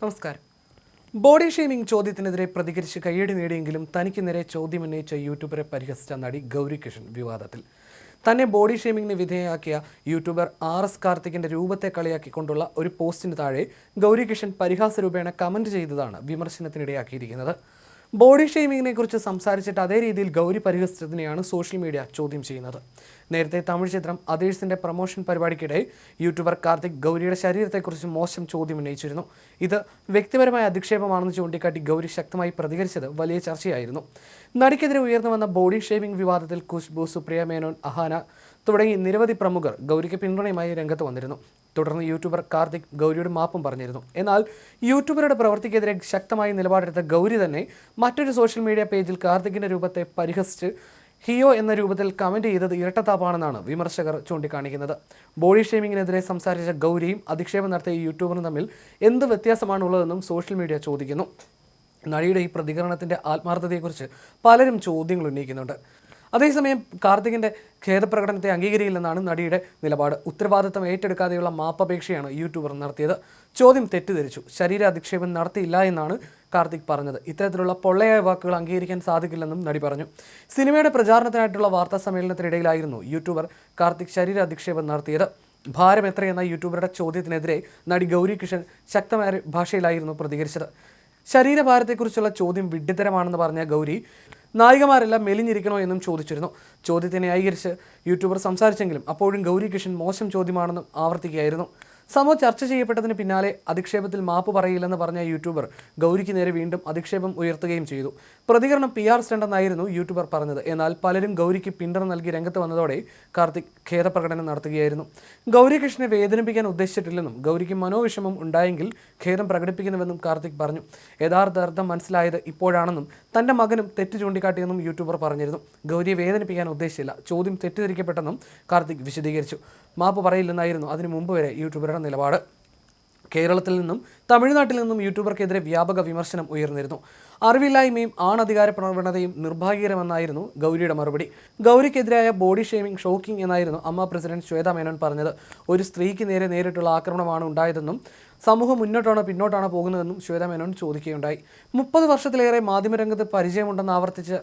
നമസ്കാരം. Body shaming ചോദ്യത്തിനെതിരെ പ്രതികരിച്ച് കയ്യടി നേടിയെങ്കിലും തനിക്ക് നേരെ ചോദ്യം ഉന്നയിച്ച യൂട്യൂബറെ പരിഹസിച്ച നടി ഗൗരി കിഷൻ വിവാദത്തിൽ. തന്നെ ബോഡി ഷെയ്മിങ്ങിന് വിധേയമാക്കിയ യൂട്യൂബർ ആർ എസ് കാർത്തികിന്റെ രൂപത്തെ കളിയാക്കിക്കൊണ്ടുള്ള ഒരു പോസ്റ്റിന് താഴെ ഗൗരി കിഷൻ പരിഹാസ രൂപേണ കമന്റ് ചെയ്തതാണ് വിമർശനത്തിനിടയാക്കിയിരിക്കുന്നത്. ബോഡി ഷെയ്മിങ്ങിനെ കുറിച്ച് സംസാരിച്ചിട്ട് അതേ രീതിയിൽ ഗൗരി പരിഹസിച്ചതിനെയാണ് സോഷ്യൽ മീഡിയ ചോദ്യം ചെയ്യുന്നത്. നേരത്തെ തമിഴ് ചിത്രം അതേഴ്സിന്റെ പ്രൊമോഷൻ പരിപാടിക്കിടെ യൂട്യൂബർ കാർത്തിക് ഗൗരിയുടെ ശരീരത്തെക്കുറിച്ച് മോശം ചോദ്യം ഉന്നയിച്ചിരുന്നു. ഇത് വ്യക്തിപരമായ അധിക്ഷേപമാണെന്ന് ചൂണ്ടിക്കാട്ടി ഗൗരി ശക്തമായി പ്രതികരിച്ചത് വലിയ ചർച്ചയായിരുന്നു. നടിക്കെതിരെ ഉയർന്നു വന്ന ബോഡി ഷേവിംഗ് വിവാദത്തിൽ ഖുശ്ബു സുപ്രിയ മേനോൻ അഹാന തുടങ്ങി നിരവധി പ്രമുഖർ ഗൗരിക്ക് പിന്തുണയുമായി രംഗത്ത് വന്നിരുന്നു. തുടർന്ന് യൂട്യൂബർ കാർത്തിക് ഗൗരിയുടെ മാപ്പും പറഞ്ഞിരുന്നു. എന്നാൽ യൂട്യൂബറുടെ പ്രവൃത്തിക്കെതിരെ ശക്തമായി നിലപാടെടുത്ത ഗൗരി തന്നെ മറ്റൊരു സോഷ്യൽ മീഡിയ പേജിൽ കാർത്തികിന്റെ രൂപത്തെ പരിഹസിച്ച് ഹിയോ എന്ന രൂപത്തിൽ കമന്റ് ചെയ്തത് ഇരട്ടത്താപ്പാണെന്നാണ് വിമർശകർ ചൂണ്ടിക്കാണിക്കുന്നത്. ബോഡി ഷേമിങ്ങിനെതിരെ സംസാരിച്ച ഗൗരിയും അധിക്ഷേപം നടത്തിയ യൂട്യൂബറും തമ്മിൽ എന്ത് വ്യത്യാസമാണുള്ളതെന്നും സോഷ്യൽ മീഡിയ ചോദിക്കുന്നു. നടിയുടെ ഈ പ്രതികരണത്തിന്റെ ആത്മാർത്ഥതയെക്കുറിച്ച് പലരും ചോദ്യങ്ങൾ ഉന്നയിക്കുന്നുണ്ട്. അതേസമയം കാർത്തികിന്റെ ഖേദപ്രകടനത്തെ അംഗീകരിക്കില്ലെന്നാണ് നടിയുടെ നിലപാട്. ഉത്തരവാദിത്തം ഏറ്റെടുക്കാതെയുള്ള മാപ്പപേക്ഷയാണ് യൂട്യൂബർ നടത്തിയത്. ചോദ്യം തെറ്റിദ്ധരിച്ചു. ശരീര അധിക്ഷേപം നടത്തിയില്ല എന്നാണ് കാർത്തിക് പറഞ്ഞത്. ഇത്തരത്തിലുള്ള പൊള്ളയായ വാക്കുകൾ അംഗീകരിക്കാൻ സാധിക്കില്ലെന്നും നടി പറഞ്ഞു. സിനിമയുടെ പ്രചാരണത്തിനായിട്ടുള്ള വാർത്താ സമ്മേളനത്തിനിടയിലായിരുന്നു യൂട്യൂബർ കാർത്തിക് ശരീര അധിക്ഷേപം നടത്തിയത്. ഭാരം എത്രയെന്ന യൂട്യൂബറുടെ ചോദ്യത്തിനെതിരെ നടി ഗൗരി കിഷൻ ശക്തമായ ഭാഷയിലായിരുന്നു പ്രതികരിച്ചത്. ശരീരഭാരത്തെക്കുറിച്ചുള്ള ചോദ്യം വിഡ്ഢിത്തരമാണെന്ന് പറഞ്ഞ ഗൗരി നായികമാരെല്ലാം മെലിഞ്ഞിരിക്കണോ എന്നും ചോദിച്ചിരുന്നു. ചോദ്യത്തെ ന്യായീകരിച്ച് യൂട്യൂബർ സംസാരിച്ചെങ്കിലും അപ്പോഴും ഗൗരി കിഷൻ മോശം ചോദ്യമാണെന്നും ആവർത്തിക്കുകയായിരുന്നു. സംഭവം ചർച്ച ചെയ്യപ്പെട്ടതിന് പിന്നാലെ അധിക്ഷേപത്തിൽ മാപ്പ് പറയില്ലെന്ന് പറഞ്ഞ യൂട്യൂബർ ഗൗരിക്ക് നേരെ വീണ്ടും അധിക്ഷേപം ഉയർത്തുകയും ചെയ്തു. പ്രതികരണം പി ആർ സ്റ്റണ്ടെന്നായിരുന്നു യൂട്യൂബർ പറഞ്ഞത്. എന്നാൽ പലരും ഗൗരിക്ക് പിന്തുണ നൽകി രംഗത്ത് വന്നതോടെ കാർത്തിക് ഖേദപ്രകടനം നടത്തുകയായിരുന്നു. ഗൗരികൃഷ്ണനെ വേദനിപ്പിക്കാൻ ഉദ്ദേശിച്ചിട്ടില്ലെന്നും ഗൗരിക്ക് മനോവിഷമം ഉണ്ടായെങ്കിൽ ഖേദം പ്രകടിപ്പിക്കുന്നുവെന്നും കാർത്തിക് പറഞ്ഞു. യഥാർത്ഥ അർത്ഥം മനസ്സിലായത് ഇപ്പോഴാണെന്നും തന്റെ മകനും തെറ്റ് ചൂണ്ടിക്കാട്ടിയെന്നും യൂട്യൂബർ പറഞ്ഞിരുന്നു. ഗൗരിയെ വേദനിപ്പിക്കാൻ ഉദ്ദേശിച്ചില്ല. ചോദ്യം തെറ്റിദ്ധരിക്കപ്പെട്ടെന്നും കാർത്തിക് വിശദീകരിച്ചു. മാപ്പ് പറയില്ലെന്നായിരുന്നു അതിനു മുമ്പ് വരെ യൂട്യൂബറുടെ നിലപാട്. കേരളത്തിൽ നിന്നും തമിഴ്നാട്ടിൽ നിന്നും യൂട്യൂബർക്കെതിരെ വ്യാപക വിമർശനം ഉയർന്നിരുന്നു. അറിവില്ലായ്മയും ആണധികാര പ്രവണതയും നിർഭാഗ്യകരമെന്നായിരുന്നു ഗൗരിയുടെ മറുപടി. ഗൗരിക്കെതിരായ ബോഡി ഷേമിംഗ് ഷോക്കിംഗ് എന്നായിരുന്നു അമ്മ പ്രസിഡന്റ് ശ്വേത മേനോൻ പറഞ്ഞത്. ഒരു സ്ത്രീക്ക് നേരെ നേരിട്ടുള്ള ആക്രമണമാണ് ഉണ്ടായതെന്നും സമൂഹം മുന്നോട്ടാണോ പിന്നോട്ടാണോ പോകുന്നതെന്നും ശ്വേത മേനോൻ ചോദിക്കുകയുണ്ടായി. മുപ്പത് വർഷത്തിലേറെ മാധ്യമരംഗത്ത് പരിചയമുണ്ടെന്ന് ആവർത്തിച്ച്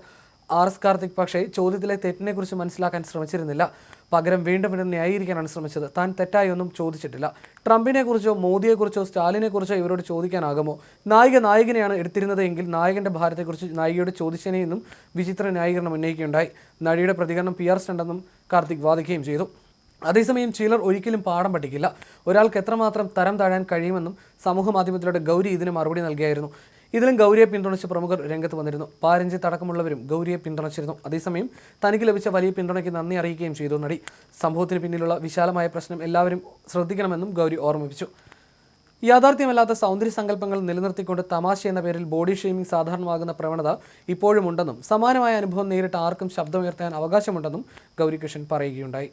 ആർ എസ് കാർത്തിക് പക്ഷേ ചോദ്യത്തിലെ തെറ്റിനെക്കുറിച്ച് മനസ്സിലാക്കാൻ ശ്രമിച്ചിരുന്നില്ല. പകരം വീണ്ടും വീണ്ടും ന്യായീകരിക്കാനാണ് ശ്രമിച്ചത് താൻ തെറ്റായി ഒന്നും ചോദിച്ചിട്ടില്ല. ട്രംപിനെക്കുറിച്ചോ മോദിയെക്കുറിച്ചോ സ്റ്റാലിനെക്കുറിച്ചോ ഇവരോട് ചോദിക്കാനാകുമോ? നായിക നായകനെയാണ് എടുത്തിരുന്നത് എങ്കിൽ നായകന്റെ ഭാരത്തെക്കുറിച്ച് നായികയോട് ചോദിച്ചതിനെയെന്നും വിചിത്ര ന്യായീകരണം ഉന്നയിക്കുകയുണ്ടായി. നടിയുടെ പ്രതികരണം പി ആർ സ്റ്റണ്ടെന്നും കാർത്തിക് വാദിക്കുകയും ചെയ്തു. അതേസമയം ചിലർ ഒരിക്കലും പാഠം പഠിക്കില്ല. ഒരാൾക്ക് എത്രമാത്രം തരം താഴാൻ കഴിയുമെന്നും സമൂഹ മാധ്യമത്തിലൂടെ ഗൗരി ഇതിന് മറുപടി നൽകിയായിരുന്നു. ഇതിലും ഗൗരിയെ പിന്തുണച്ച് പ്രമുഖർ രംഗത്ത് വന്നിരുന്നു. പാരഞ്ചിത്ത് അടക്കമുള്ളവരും ഗൗരിയെ പിന്തുണച്ചിരുന്നു. അതേസമയം തനിക്ക് ലഭിച്ച വലിയ പിന്തുണയ്ക്ക് നന്ദി അറിയിക്കുകയും ചെയ്തു നടി. സംഭവത്തിന് പിന്നിലുള്ള വിശാലമായ പ്രശ്നം എല്ലാവരും ശ്രദ്ധിക്കണമെന്നും ഗൗരി ഓർമ്മിപ്പിച്ചു. യാഥാർത്ഥ്യമല്ലാത്ത സൗന്ദര്യ സങ്കല്പങ്ങൾ നിലനിർത്തിക്കൊണ്ട് തമാശ എന്ന പേരിൽ ബോഡി ഷെയ്മിംഗ് സാധാരണമാകുന്ന പ്രവണത ഇപ്പോഴും ഉണ്ടെന്നും സമാനമായ അനുഭവം നേരിട്ട് ആർക്കും ശബ്ദമുയർത്താൻ അവകാശമുണ്ടെന്നും ഗൗരികൃഷ്ണൻ പറയുകയുണ്ടായി.